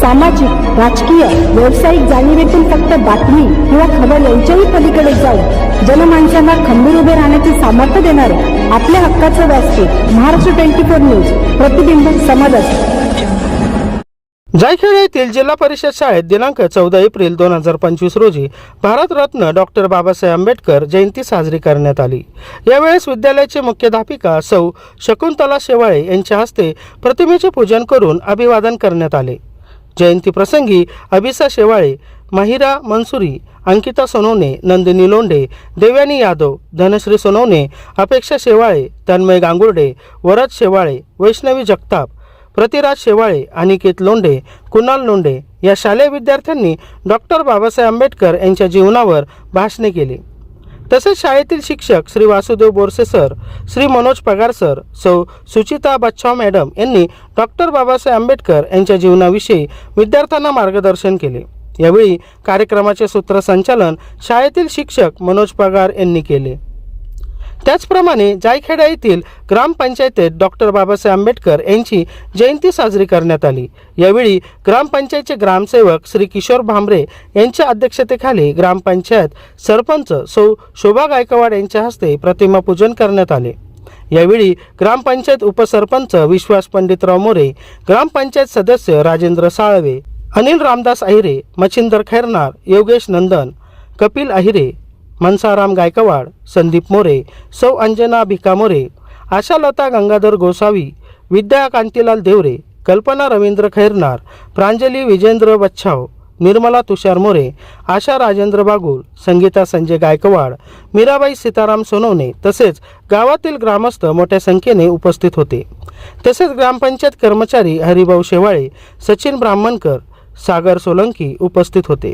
सामाजिक राजकीय व्यावसायिक जाणीवेतून फक्त बातमी किंवा खबर यांच्याही पलीकडे जाऊन जनमानसांना खंबीर उभे राहण्याचे सामर्थ्य देणारे आपल्या हक्काचं व्यासपीठ महाराष्ट्र ट्वेंटी फोर न्यूज प्रतिबिंब समाजात जायखेड येथील जिल्हा परिषद शाळेत दिनांक चौदा एप्रिल दोन हजार पंचवीस रोजी भारतरत्न डॉक्टर बाबासाहेब आंबेडकर जयंती साजरी करण्यात आली. यावेळेस विद्यालयाचे मुख्याध्यापिका सौ शकुंतला शेवाळे यांच्या हस्ते प्रतिमेचे पूजन करून अभिवादन करण्यात आले. जयंती प्रसंगी अभिसा शेवाळे माहिरा मनसुरी अंकिता सोनवणे नंदिनी लोंढे देव्यानी यादव धनश्री सोनवणे अपेक्षा शेवाळे तन्मय गांगुर्डे वरद शेवाळे वैष्णवी जगताप प्रतिराज शेवाळे अनिकेत लोंढे कुणाल लोंढे या शालेय विद्यार्थ्यांनी डॉक्टर बाबासाहेब आंबेडकर यांच्या जीवनावर भाषणे केली. तसेच शाळेतील शिक्षक श्री वासुदेव बोरसे सर श्री मनोज पगार सर सौ सुचिता बच्छाव मॅडम यांनी डॉक्टर बाबासाहेब आंबेडकर यांच्या जीवनाविषयी विद्यार्थ्यांना मार्गदर्शन केले. यावेळी कार्यक्रमाचे सूत्रसंचालन शाळेतील शिक्षक मनोज पगार यांनी केले. त्याचप्रमाणे जायखेडा येथील ग्रामपंचायतीत डॉक्टर बाबासाहेब आंबेडकर यांची जयंती साजरी करण्यात आली. यावेळी ग्रामपंचायतचे ग्रामसेवक श्री किशोर भांबरे यांच्या अध्यक्षतेखाली ग्रामपंचायत सरपंच सौ शोभा गायकवाड यांच्या हस्ते प्रतिमापूजन करण्यात आले. यावेळी ग्रामपंचायत उपसरपंच विश्वास पंडितराव मोरे ग्रामपंचायत सदस्य राजेंद्र साळवे अनिल रामदास अहिरे मच्छिंदर खैरनार योगेश नंदन कपिल अहिरे मनसाराम गायकवाड संदीप मोरे सौ अंजना भिका मोरे आशालता गंगाधर गोसावी विद्या कांतीलाल देवरे कल्पना रवींद्र खैरनार प्रांजली विजेंद्र बच्छाव निर्मला तुषार मोरे आशा राजेंद्र बागुल संगीता संजय गायकवाड मीराबाई सीताराम सोनवणे तसेच गावातील ग्रामस्थ मोठ्या संख्येने उपस्थित होते. तसेच ग्रामपंचायत कर्मचारी हरिभाऊ शेवाळे सचिन ब्राह्मणकर सागर सोलंकी उपस्थित होते.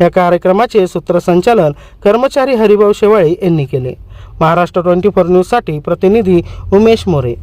या कार्यक्रमाचे सूत्रसंचालन कर्मचारी हरिभाऊ शेवाळे यांनी केले. महाराष्ट्र ट्वेंटी फोर न्यूजसाठी प्रतिनिधी उमेश मोरे.